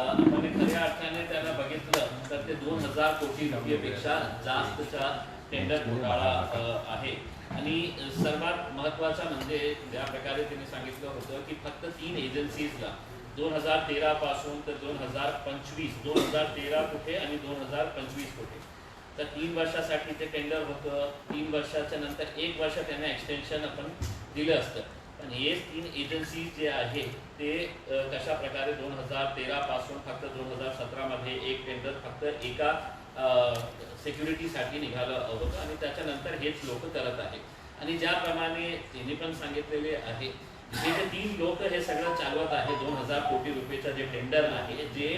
आपण खऱ्या अर्थाने त्याला बघितलं तर ते दोन हजार कोटी रुपयेपेक्षा जास्तचा टेंडर घोटाळा आहे. आणि सर्वात महत्त्वाचा म्हणजे ज्या प्रकारे त्यांनी सांगितलं होतं की फक्त तीन एजन्सीजला दोन हजार तेरा पासून तर दोन हजार पंचवीस दोन हजार तेरा कुठे आणि दोन हजार पंचवीस कुठे. तर तीन वर्षासाठी ते टेंडर होतं तीन वर्षाच्या नंतर एक वर्ष त्यांना एक्सटेन्शन आपण दिलं असतं. पण हे तीन एजन्सी जे आहे ते कशा प्रकारे दोन हजार तेरा पासून फक्त दोन हजार सतरामध्ये एक टेंडर फक्त एका सिक्युरिटीसाठी निघालं होतं आणि त्याच्यानंतर हेच लोक करत आहेत. आणि ज्याप्रमाणे त्यांनी पण सांगितलेले आहे जे जे तीन लोक हे सगळं चालवत आहे दोन हजार कोटी रुपयेचं जे टेंडर आहे जे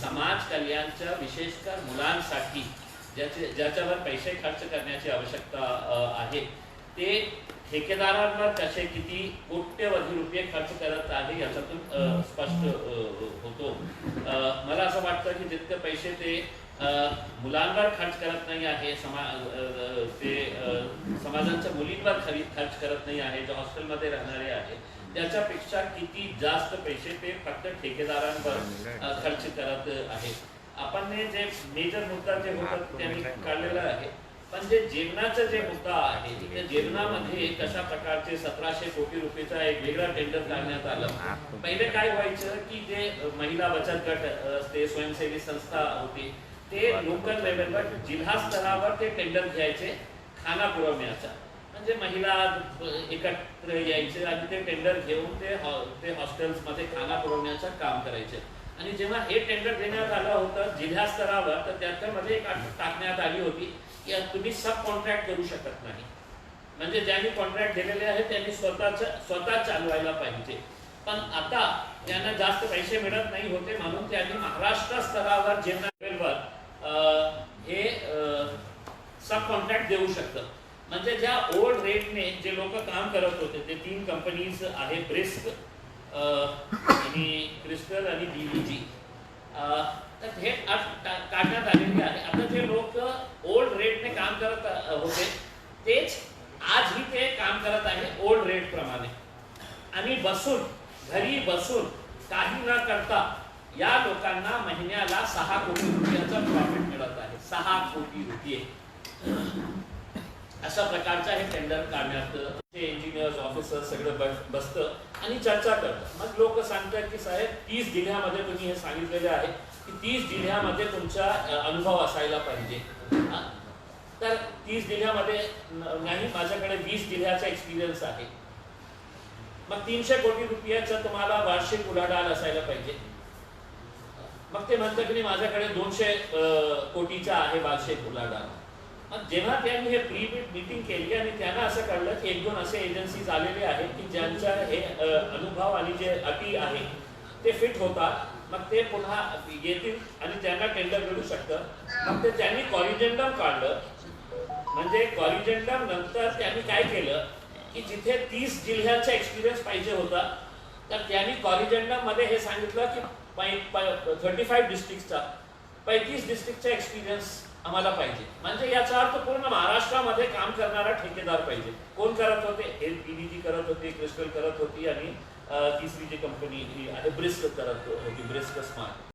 समाज कल्याणच्या विशेषतः मुलांसाठी ज्याचे ज्याच्यावर पैसे खर्च करण्याची आवश्यकता आहे ते ठेकेदारांवर कसे किती कोट्यवधी रुपये खर्च करत आहे याच्यातून स्पष्ट होतो. मला असं वाटतं की जितके पैसे ते मुलांवर खर्च करत नाही आहे समा ते समाजांच्या मुलींवर खरी खर्च करत नाही आहे जे हॉस्टेलमध्ये राहणारे आहेत त्याच्यापेक्षा किती जास्त पैसे ते फक्त ठेकेदारांवर खर्च करत आहेत आपण हे जे मेजर मुद्दा जे होतं त्यांनी काढलेलं आहे पण जे जेवणाचा जे मुद्दा आहे त्या जेवणामध्ये कशा प्रकारचे सतराशे कोटी रुपयेचा एक वेगळा टेंडर काढण्यात आलं. पहिले काय व्हायचं की जे महिला बचत गट असते स्वयंसेवी संस्था होती ते लोकल लेवलवर जिल्हा स्तरावर ते टेंडर घ्यायचे खाना पुरवण्याचा. म्हणजे महिला एकत्र यायचे आणि ते टेंडर घेऊन ते ते हॉस्टेल्समध्ये खाना पुरवण्याचं काम करायचे. आणि जेव्हा हे टेंडर देण्यात आलं होतं जिल्हा स्तरावर तर त्याच्यामध्ये एक अट टाकण्यात आली होती की तुम्ही सब कॉन्ट्रॅक्ट करू शकत नाही. म्हणजे ज्यांनी कॉन्ट्रॅक्ट दिलेले आहे त्यांनी स्वतःच स्वतः चालवायला पाहिजे. पण आता त्यांना जास्त पैसे मिळत नाही होते म्हणून त्यांनी महाराष्ट्र स्तरावर जेवणा हे सब कॉन्ट्रॅक्ट देऊ शकतं. म्हणजे ज्या ओल्ड रेटने जे लोक काम करत होते ते तीन कंपनीज आहे ब्रिस्क आणि क्रिस्टल आणि डीव्हीजी तर हे आज काढण्यात आलेले आहे. आता जे लोक ओल्ड रेटने काम करत होते तेच आजही ते काम करत आहे ओल्ड रेट प्रमाणे. आणि बसून घरी बसून काही न करता या लोकांना महिन्याला सहा कोटी रुपयाचा प्रॉफिट मिळत आहे. सहा कोटी रुपये. अशा प्रकारचं हे टेंडर काढण्यात ते इंजिनियर्स ऑफिसर सगळं बस- बसतं आणि चर्चा करतं. मग लोक सांगतात की साहेब तीस जिल्ह्यामध्ये तुम्ही हे सांगितलेले आहे की तीस जिल्ह्यामध्ये तुमचा अनुभव असायला पाहिजे. तर तीस जिल्ह्यामध्ये नाही माझ्याकडे वीस जिल्ह्याचा एक्सपिरियन्स आहे. मग तीनशे कोटी रुपयाचं तुम्हाला वार्षिक उलाढाल असायला पाहिजे. मग ते म्हणतं की माझ्याकडे दोनशे कोटीचा आहे वार्षिक उलाढाल. जेव्हा त्यांनी हे प्री मीटिंग केली आणि त्यांना असं कळलं की एक दोन असे एजन्सीज आलेले आहेत की ज्यांचा हे अनुभव आणि जे अटी आहे ते फिट होतात. मग ते पुन्हा येतील आणि त्यांना टेंडर मिळू शकतं. मग ते त्यांनी कॉरिजेंडम काढलं. म्हणजे कॉरिजेंडम नंतर त्यांनी काय केलं की जिथे तीस जिल्ह्याचा एक्सपिरियन्स पाहिजे होता तर त्यांनी कॉरिजेंडममध्ये हे सांगितलं की थर्टी फाईव्ह डिस्ट्रिक्टचा पैतीस डिस्ट्रिक्टचा एक्सपिरियन्स आम्हाला पाहिजे. म्हणजे याचा अर्थ पूर्ण महाराष्ट्रामध्ये काम करणारा ठेकेदार पाहिजे. कोण करत होते? हे करत होती क्रिस्टल करत होती आणि तिसरी जी कंपनी आहे ब्रिस्क करत होती ब्रिस्क स्मार्ट.